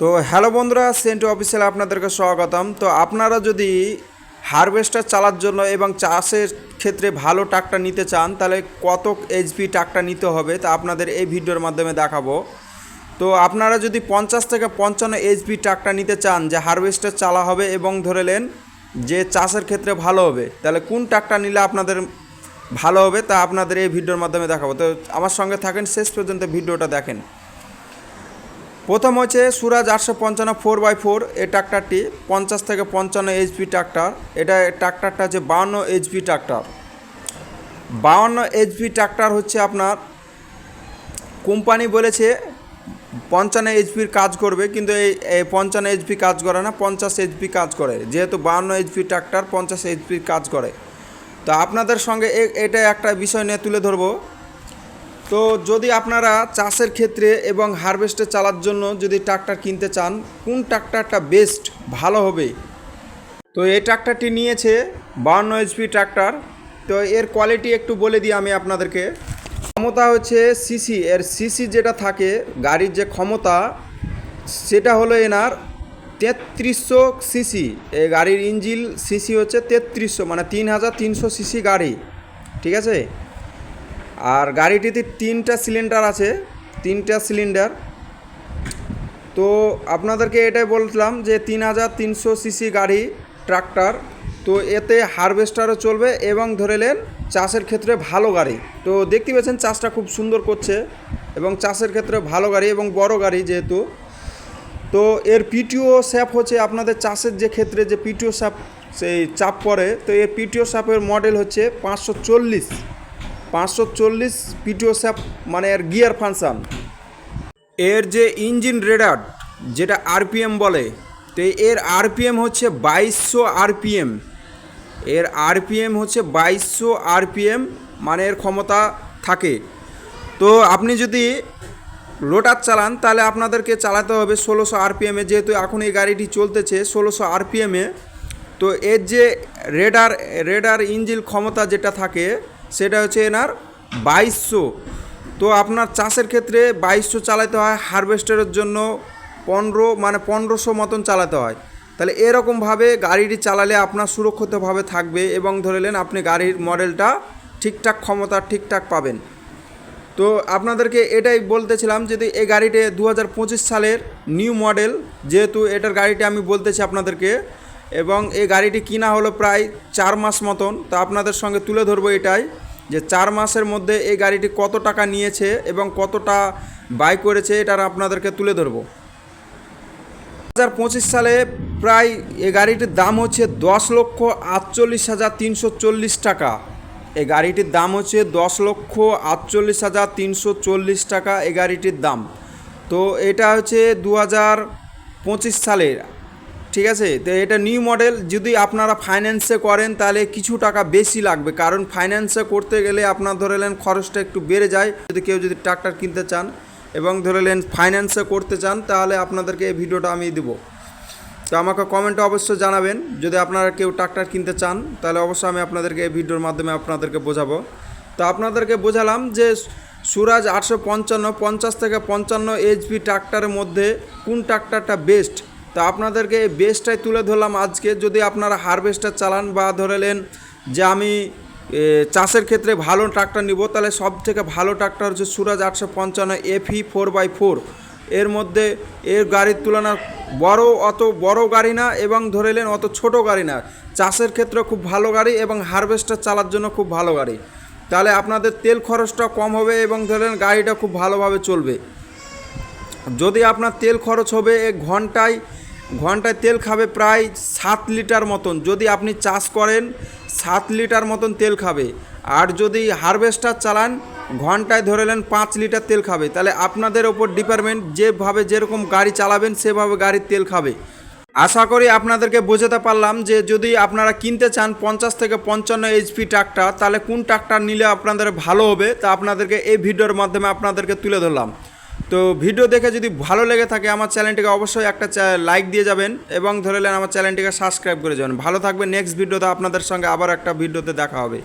তো হ্যালো বন্ধুরা, Saint official আপনাদেরকে স্বাগতম। তো আপনারা যদি হারভেস্টার চালার জন্য এবং চাষের ক্ষেত্রে ভালো ট্রাক্টর নিতে চান, তাহলে কত এইচপি ট্রাক্টর নিতে হবে তা আপনাদের এই ভিডিওর মাধ্যমে দেখাবো। তো আপনারা যদি পঞ্চাশ থেকে পঞ্চান্ন এইচপি ট্রাক্টর নিতে চান, যে হারভেস্টার চালা হবে এবং ধরে নেন যে চাষের ক্ষেত্রে ভালো হবে, তাহলে কোন ট্রাক্টর নিলে আপনাদের ভালো হবে তা আপনাদের এই ভিডিওর মাধ্যমে দেখাবো। তো আমার সঙ্গে থাকেন, শেষ পর্যন্ত ভিডিওটা দেখেন। প্রথম হচ্ছে সুরাজ আটশো পঞ্চান্ন ফোর বাই ফোর। এই ট্রাক্টরটি পঞ্চাশ থেকে পঞ্চান্ন এইচপি ট্রাক্টর। এটা ট্রাক্টরটা হচ্ছে বাউন্ন এইচপি ট্রাক্টর। বাউন্ন এইচপি ট্রাক্টর হচ্ছে আপনার, কোম্পানি বলেছে পঞ্চান্ন এইচপির কাজ করবে, কিন্তু এই পঞ্চান্ন এইচপি কাজ করে না, পঞ্চাশ এইচপি কাজ করে। যেহেতু বাউন্ন এইচপি ট্রাক্টর, পঞ্চাশ এইচপির কাজ করে। তো আপনাদের সঙ্গে এটা একটা বিষয় নিয়ে তুলে ধরবো। তো যদি আপনারা চাষের ক্ষেত্রে এবং হারভেস্টে চালার জন্য যদি ট্রাক্টর কিনতে চান, কোন ট্রাক্টরটা বেস্ট, ভালো হবে? তো এই ট্রাক্টরটি নিয়েছে বাউন্ন এইচপি ট্রাক্টর। তো এর কোয়ালিটি একটু বলে দিই আমি আপনাদেরকে। ক্ষমতা হচ্ছে সিসি এর সিসি যেটা থাকে, গাড়ির যে ক্ষমতা, সেটা হলো এনার তেত্রিশশো সিসি এই গাড়ির ইঞ্জিল সিসি হচ্ছে তেত্রিশশো মানে তিন হাজার তিনশো সিসি গাড়ি। ঠিক আছে? আর গাড়িটিতে তিনটা সিলিন্ডার আছে, তিনটা সিলিন্ডার। তো আপনাদেরকে এটাই বললাম যে তিন হাজার তিনশো সিসি গাড়ি, ট্রাক্টর, তো এতে হারভেস্টারও চলবে এবং ধরে নেন চাষের ক্ষেত্রে ভালো গাড়ি। তো দেখতে পাচ্ছেন চাষটা খুব সুন্দর করছে এবং চাষের ক্ষেত্রে ভালো গাড়ি এবং বড় গাড়ি যেহেতু। তো এর পিটিও স্যাপ হচ্ছে আপনাদের চাষের যে ক্ষেত্রে যে পিটিও স্যাপ, সেই চাপ পড়ে। তো এর পিটিও স্যাপের মডেল হচ্ছে পাঁচশো চল্লিশ। পাঁচশো চল্লিশ পিটিও স্যাপ মানে এর গিয়ার ফাংশান। এর যে ইঞ্জিন রেডার, যেটা আরপিএম বলে, তো এর আরপিএম হচ্ছে বাইশশো আরপিএম। এর আরপিএম হচ্ছে বাইশশো আরপিএম মানে এর ক্ষমতা থাকে। তো আপনি যদি লোটার চালান, তাহলে আপনাদেরকে চালাতে হবে ষোলোশো আরপিএমে যেহেতু এখন এই গাড়িটি চলতেছে ষোলোশো আরপিএমে তো এর যে রেডার রেডার ইঞ্জিন ক্ষমতা যেটা থাকে সেটা হচ্ছে এনার বাইশশো। তো আপনার চাষের ক্ষেত্রে বাইশশো চালাতে হয় হারভেস্টারের জন্য পনেরো মানে পনেরোশো মতন চালাতে হয়। তাহলে এরকমভাবে গাড়িটি চালালে আপনার সুরক্ষিতভাবে থাকবে এবং ধরে নেন আপনি গাড়ির মডেলটা ঠিকঠাক ক্ষমতা ঠিকঠাক পাবেন। তো আপনাদেরকে এটাই বলতেছিলাম যদি এই গাড়িটি দু হাজার পঁচিশ সালের নিউ মডেল, যেহেতু এটার গাড়িটি আমি বলতেছি আপনাদেরকে এবং এই গাড়িটি কিনা হলো প্রায় চার মাস মতন। তো আপনাদের সঙ্গে তুলে ধরবো এটাই যে চার মাসের মধ্যে এই গাড়িটি কত টাকা নিয়েছে এবং কতটা বাই করেছে এটার আপনাদেরকে তুলে ধরবো। হাজার পঁচিশ সালে প্রায় এই গাড়িটির দাম হচ্ছে দশ লক্ষ আটচল্লিশ হাজার তিনশো চল্লিশ টাকা। এই গাড়িটির দাম হচ্ছে দশ লক্ষ আটচল্লিশ হাজার তিনশো চল্লিশ টাকা এই গাড়িটির দাম। তো এটা হচ্ছে দু হাজার পঁচিশ সালের ঠিক আছে? তো এটা নিউ মডেল যদি আপনারা ফাইন্যান্সে করেন, তাহলে কিছু টাকা বেশি লাগবে। কারণ ফাইন্যান্সে করতে গেলে আপনার ধরেলেন খরচটা একটু বেড়ে যায়। যদি কেউ যদি ট্রাক্টর কিনতে চান এবং ধরেলেন ফাইন্যান্সে করতে চান, তাহলে আপনাদেরকে এই ভিডিওটা আমি দেবো। তো আমাকে কমেন্টে অবশ্যই জানাবেন। যদি আপনারা কেউ ট্রাক্টর কিনতে চান, তাহলে অবশ্যই আমি আপনাদেরকে এই ভিডিওর মাধ্যমে আপনাদেরকে বোঝাবো। তো আপনাদেরকে বোঝালাম যে সুরাজ আটশো পঞ্চান্ন, পঞ্চাশ থেকে পঞ্চান্ন এইচপি ট্রাক্টরের মধ্যে কোন ট্রাক্টরটা বেস্ট তো আপনাদেরকে বেস্টটাই তুলে ধরলাম আজকে। যদি আপনারা হারভেস্টার চালান বা ধরেলেন যে আমি চাষের ক্ষেত্রে ভালো ট্রাক্টর নিব, তাহলে সব থেকে ভালো ট্রাক্টর হচ্ছে সুরাজ আটশো পঞ্চান্ন এফি ফোর বাই ফোর। এর মধ্যে এর গাড়ির তুলনা বড় অত বড় গাড়ি না এবং ধরেলেন অত ছোট গাড়ি না। চাষের ক্ষেত্রে খুব ভালো গাড়ি এবং হারভেস্টার চালার জন্য খুব ভালো গাড়ি। তাহলে আপনাদের তেল খরচটা কম হবে এবং ধরেন গাড়িটা খুব ভালোভাবে চলবে। যদি আপনার তেল খরচ হবে এক ঘন্টায় ঘন্টায় তেল খাবে প্রায় সাত লিটার মতন। যদি আপনি চাষ করেন, সাত লিটার মতন তেল খাবে। আর যদি হারভেস্টার চালান, ঘন্টায় ধরেলেন পাঁচ লিটার তেল খাবে। তাহলে আপনাদের ওপর ডিপার্টমেন্ট যেভাবে যেরকম গাড়ি চালাবেন, সেভাবে গাড়ির তেল খাবে। আশা করি আপনাদেরকে বোঝাতে পারলাম যে যদি আপনারা কিনতে চান পঞ্চাশ থেকে পঞ্চান্ন এইচপি ট্রাক্টর, তাহলে কোন ট্রাক্টর নিলে আপনাদের ভালো হবে, তা আপনাদেরকে এই ভিডিওর মাধ্যমে আপনাদেরকে তুলে ধরলাম। তো ভিডিও দেখে যদি ভালো লেগে থাকে আমার চ্যানেলটিকে অবশ্যই একটা লাইক দিয়ে যাবেন এবং ধরে নেন আমার চ্যানেলটিকে সাবস্ক্রাইব করে যাবেন। ভালো থাকবে নেক্সট ভিডিওতে আপনাদের সঙ্গে আবার একটা ভিডিওতে দেখা হবে।